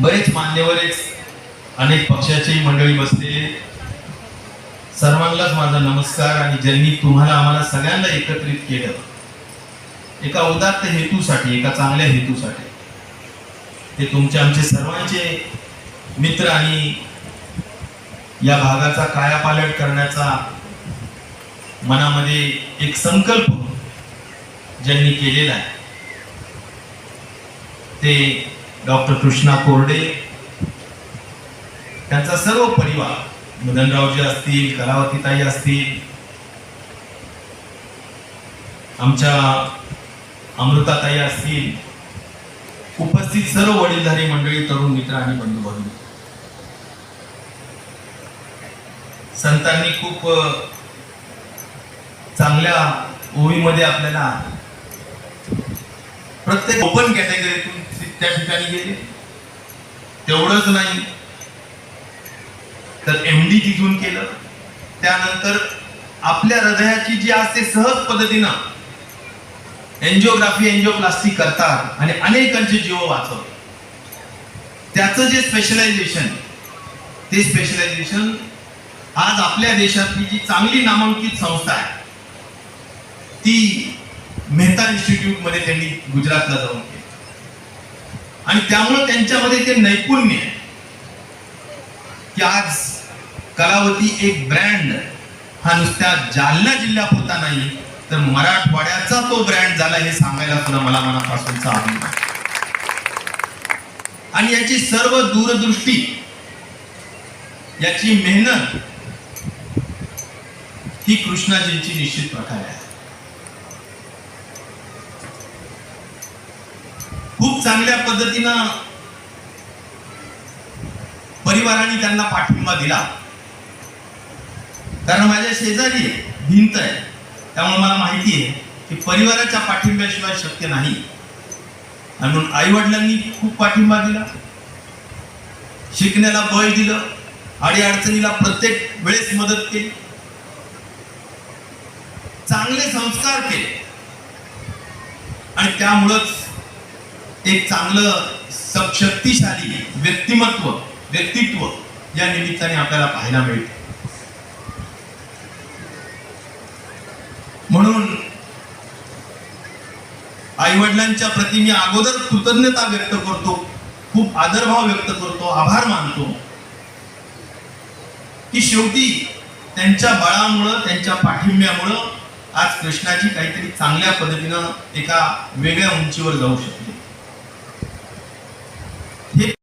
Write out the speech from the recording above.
बरेच मान्यवर अनेक पक्षाचेही मंडळी बसले. सर्वांनाच माझा नमस्कार आणि ज्यांनी तुम्हाला आम्हाला सगळ्यांना एकत्रित केलं. एका उदात्त हेतूसाठी एका चांगल्या हेतूसाठी. ते तुमचे आमचे सर्वांचे मित्र आणि या भागाचा कायापालट करण्याचा मनामध्ये एक संकल्प ज्यांनी केलेला आहे. ते डॉक्टर कृष्णा कोरडे त्यांचा सर्व परिवार मदनरावजी असतील कलावतीताई असतील आमच्या अमृताताई असतील उपस्थित सर्व वडीलधारी मंडळी तरुण मित्र आणि बंधू भगिनी संतांनी खूप चांगल्या ओळीमध्ये आपल्याला प्रत्येक ओपन कॅटेगरीतून त्या ठिकाणी गेले. तेवढंच नाही तर एम डी तिथून केलं. त्यानंतर आपल्या हृदयाची जी असते सहज पद्धतीनं एन्जिओग्राफी एन्जिओप्लास्टी करतात आणि अनेकांचे जीव वाचवतात. त्याचं जे स्पेशलायझेशन ते स्पेशलायझेशन आज आपल्या देशातली जी चांगली नामांकित संस्था आहे ती मेहता इन्स्टिट्यूटमध्ये त्यांनी गुजरातला जाऊन केली. आणि त्यामुळे त्यांच्यामध्ये ते नैपुण्य आहे. की आज कलावती एक ब्रँड हा नुसत्या जालना जिल्ह्यापुरता नाही तर मराठवाड्याचा तो ब्रँड झाला हे सांगायला सुद्धा मला मनापासूनचा आनंद आणि याची सर्व दूरदृष्टी याची मेहनत ही कृष्णाजींची निश्चित प्रकार आहे. खूप चांगल्या पद्धतीनं परिवाराने त्यांना पाठिंबा दिला. कारण माझ्या शेजारी भिंत आहे. त्यामुळे मला माहिती आहे की परिवाराच्या पाठिंब्याशिवाय शक्य नाही. आणि म्हणून आईवडिलांनी खूप पाठिंबा दिला. शिकण्याला बळ दिलं. अडी अडचणीला प्रत्येक वेळेस मदत केली. चांगले संस्कार केले. आणि त्यामुळंच एक चांगलं शक्तिशाली व्यक्तिमत्व व्यक्तित्व या निमित्ताने आपल्याला पाहायला मिळते. म्हणून आई वडिलांच्या प्रती मी अगोदर कृतज्ञता व्यक्त करतो खूप आदरभाव व्यक्त करतो आभार मानतो. की शेवटी त्यांच्या बळामुळं त्यांच्या पाठिंब्यामुळं आज कृष्णाची काहीतरी चांगल्या पद्धतीनं एका वेगळ्या उंचीवर जाऊ शकते हे